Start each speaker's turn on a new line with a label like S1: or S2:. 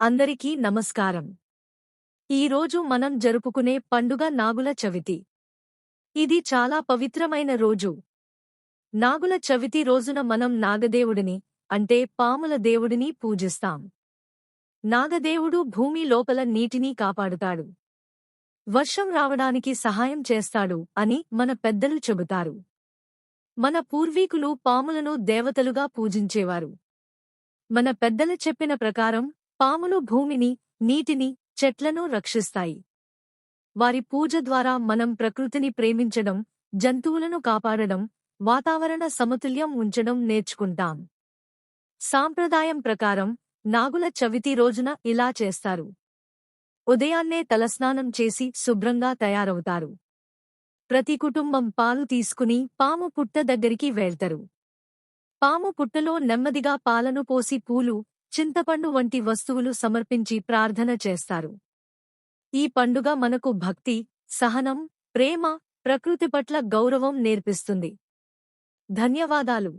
S1: అందరికీ నమస్కారం. ఈరోజు మనం జరుపుకునే పండుగ నాగుల చవితి. ఇది చాలా పవిత్రమైన రోజు. నాగుల చవితి రోజున మనం నాగదేవుడిని అంటే పాముల దేవుడిని పూజిస్తాం. నాగదేవుడు భూమి లోపల నీటిని కాపాడుతాడు. వర్షం రావడానికి సహాయం చేస్తాడు అని మన పెద్దలు చెబుతారు. మన పూర్వీకులు పాములను దేవతలుగా పూజించేవారు. మన పెద్దలు చెప్పిన ప్రకారం పాములు భూమిని నీటిని చెట్లను రక్షిస్తాయి. వారి పూజ ద్వారా మనం ప్రకృతిని ప్రేమించడం జంతువులను కాపాడడం వాతావరణ సమతుల్యం ఉంచడం నేర్చుకుంటాం. సాంప్రదాయం ప్రకారం నాగుల చవితి రోజున ఇలా చేస్తారు. ఉదయాన్నే తలస్నానం చేసి శుభ్రంగా తయారవుతారు. ప్రతి కుటుంబం పాలు తీసుకుని పాము పుట్ట దగ్గరికి వెళ్తరు. పాము పుట్టలో నెమ్మదిగా పాలను పోసి పూలు చింతపండు వంటి వస్తువులు సమర్పించి ప్రార్థన చేస్తారు. ఈ పండుగ మనకు భక్తి సహనం ప్రేమ ప్రకృతి పట్ల గౌరవం నేర్పిస్తుంది. ధన్యవాదాలు.